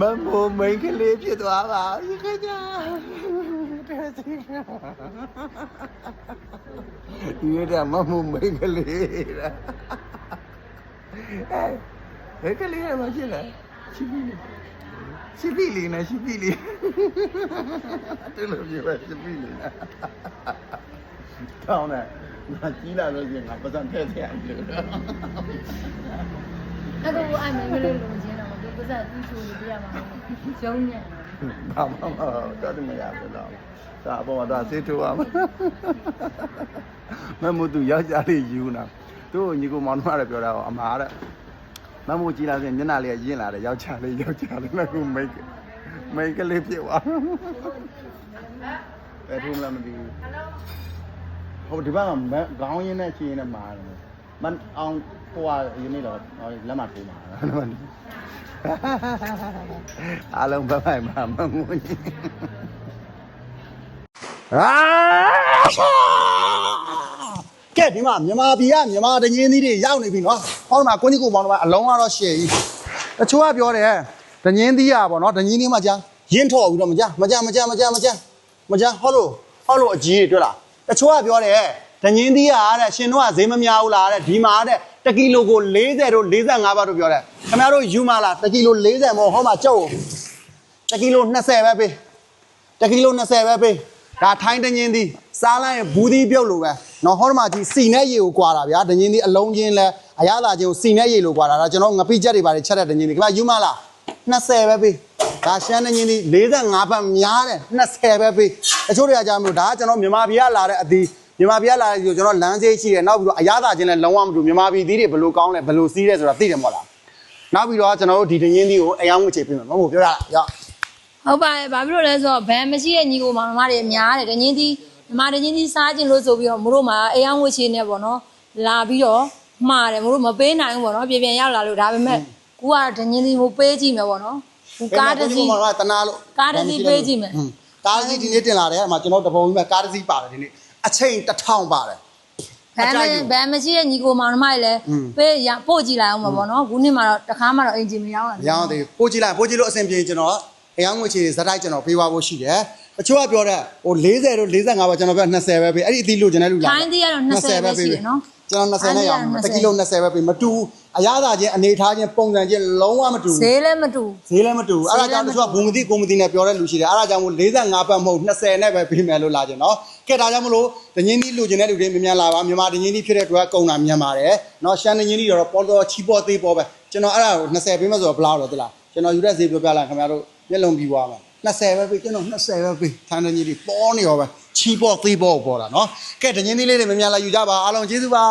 မမိုးမိန်ကလေးဖြစ်သွားပါပြီခင်ဗျာတဲ့စီဒီရတဲ့မမိုးမိန်ကလေးလားအဲဘယ်ကလေးမှရှိလားရှိပြီရှိပြီလေးနဲ့ရှိပြီလေးတယ်လို့ပြောရှိပြီလေးနဲ့တောင်းတ ပတ်စံထည့်ထည့်အောင်လို့အဲ့ဒါကိုအဲ့မင်းကလေးလုံချင်းတော့ဒီပါဇက်သူ့ချိုးလို့ပြရမှာရုံးညံ့ဘာမှမတော့တယ်မရဘူးတော့ဒါအပေါ်မှာတော့ဆေးထိုးရမှာမမို့သူယောက်ျားလေးယူနာသူ့ကိုညီကိုမောင်နှမလည်းပြောတာအမားတဲ့မမို့ကြည်လာစဉ်မျက်နှာလေးကရင့်လာတယ်ယောက်ျားလေးယောက်ျားလေးလည်းကိုမိတ်မိတ်ကလေးဖြစ်သွားတယ်ထုံးလားမသိဘူးဟိုဒီဘက်ကမခေါင်းရင်းနဲ့ချီရင်းနဲ့မာတယ်မန်အောင်ဟိုကယူနေတော့လက်မထိုးမှာ အားလုံးဘက်ဖိုင်မှာမငုံကြီးအာကဲဒီမှာမြန်မာပြည်ကမြန်မာတငင်းသီးတွေရောက်နေပြီနော်ဟောဒီမှာကိုကြီးကိုပေါင်းတော့အလုံးကတော့ရှယ်ကြီးတချို့ကပြောတယ်တငင်းသီးရပေါ့နော်တငင်းသီးမှကြာရင်းထော်ပြီးတော့မကြာမကြာမကြာမကြာမကြာမကြာဟောလို့ဟောလို့အကြီးတွေတွေ့လားတချို့ကပြောတယ် တငင်းသီးရတဲ့ရှင်တို့ကဈေးမများဘူးလားတဲ့ဒီမှာတဲ့တကီလိုကို40တို့45ဘတ်တို့ပြောတယ်ခင်ဗျားတို့ယူမလားတကီလို40မဟုတ်ဟောမှာကြောက်တကီလို20ပဲပေးတကီလို20ပဲပေးဒါထိုင်းတငင်းသည်စားလိုက်ရင်ဘူးသီးပြုတ်လို့ပဲနော်ဟောဒီမှာကြီးစီနဲ့ရေကိုကွာတာဗျာတငင်းသည်အလုံးချင်းလဲအရသာချင်းကိုစီနဲ့ရေလို့ကွာတာဒါကျွန်တော်ငပိချက်တွေပါတယ်ချက်တဲ့တငင်းသည်ခင်ဗျာယူမလား20ပဲပေးဒါရှမ်းတငင်းသည်45ဘတ်များတယ်20ပဲပေးတချို့တွေကကြားမလို့ဒါကကျွန်တော်မြန်မာပြည်ကလာတဲ့အသီး မြန်မာပြည်ကလာတဲ့ဒီကိုကျွန်တော်လမ်းစေးရှိတယ်နောက်ပြီးတော့အရသာချင်းလဲလုံးဝမတူမြန်မာပြည်သီးတွေဘယ်လိုကောင်းလဲဘယ်လိုစီးလဲဆိုတာသိတယ်မဟုတ်လားနောက်ပြီးတော့ကျွန်တော်တို့ဒီတငင်းသည်ကိုအယောင်ငွေချေပေးမယ်မဟုတ်ဘူးပြောရလားရောဟုတ်ပါတယ်ဘာဖြစ်လို့လဲဆိုတော့ဘန်မရှိတဲ့ညီကိုမောင်နှမတွေအများတယ်တငင်းသီးဓမ္မတငင်းသီးစားခြင်းလို့ဆိုပြီးတော့မတို့မှာအေးအောင်ဝှချေနေပေါ့နော်လာပြီးတော့မှားတယ်မတို့မပေးနိုင်ဘူးပေါ့နော်ပြင်ပြင်ရောက်လာလို့ဒါပေမဲ့ကူကတငင်းသီးကိုပေးကြည့်မယ်ပေါ့နော်ကူကားတစ်စီးဘယ်မှာကတနာလို့ကားတစ်စီးပေးကြည့်မယ်ဟွန်းကားတစ်စီးဒီနေ့တင်လာတယ်အမှကျွန်တော်တပုံကြီးမှာကားတစ်စီးပါတယ်ဒီနေ့ အချိန်တစ်ထောင်ပါတယ်ဘန်မဘန်မရှိတဲ့ညီကိုမောင်နှမတွေလည်းပေးရပို့ကြည့်လိုက်အောင်ပါပေါ့နော်ခုနှစ်မှာတော့တခါမှတော့အင်ဂျင်မရောက်လာမရောင်းသေးဘူးပို့ကြည့်လိုက်ပို့ကြည့်လို့အဆင်ပြေရင်ကျွန်တော်အယောင်ငွေချေဇက်တိုက်ကျွန်တော်ပေးသွားဖို့ရှိတယ်တချို့ကပြောတဲ့ဟို40တို့45ပါကျွန်တော်ပြော20ပဲပေးအဲ့ဒီအသီးလို့ကျွန်တော်လူလာထိုင်းသီးကတော့20ပဲရှိတယ်နော်ကျွန်တော်20နဲ့ရောင်းတကီလို20ပဲပေးမတူဘူး အရသာချင်းအနေထားချင်းပုံစံချင်းလုံးဝမတူဈေးဘူးလည်းမတူဈေးလည်းမတူဘူးအဲ့ဒါကြောင့်တချို့ကဘုံမသိကိုမသိနဲ့ပြောတဲ့လူရှိတယ်အဲ့ဒါကြောင့်မို့45ပတ်မဟုတ်20နဲ့ပဲပေးမယ်လို့လာကြနော်ကဲဒါကြောင့်မလို့ဒငင်းသီးလူကျင်တဲ့လူတွေမြန်မြန်လာပါမြန်မာဒငင်းသီးဖြစ်တဲ့အတွက်ကုံတာမြန်ပါတယ်နော်ရှမ်းဒငင်းသီးတော့ပေါ်တော့ချီပေါ်သေးပေါ်ပဲကျွန်တော်အဲ့ဒါကို20ပေးမယ်ဆိုတော့ဘယ်လောက်လဲသလားကျွန်တော်ယူတဲ့ဈေးပြောပြလိုက်ခင်ဗျားတို့မျက်လုံးပြီးသွားမှာ20ပဲပေးကျွန်တော်20ပဲပေးထိုင်းဒငင်းသီးပေါ်နေရောပဲချီပေါ်သေးပေါ်ပေါ်တာနော်ကဲဒငင်းသီးလေးတွေမြန်မြန်လာယူကြပါအားလုံးကျေးဇူးပါ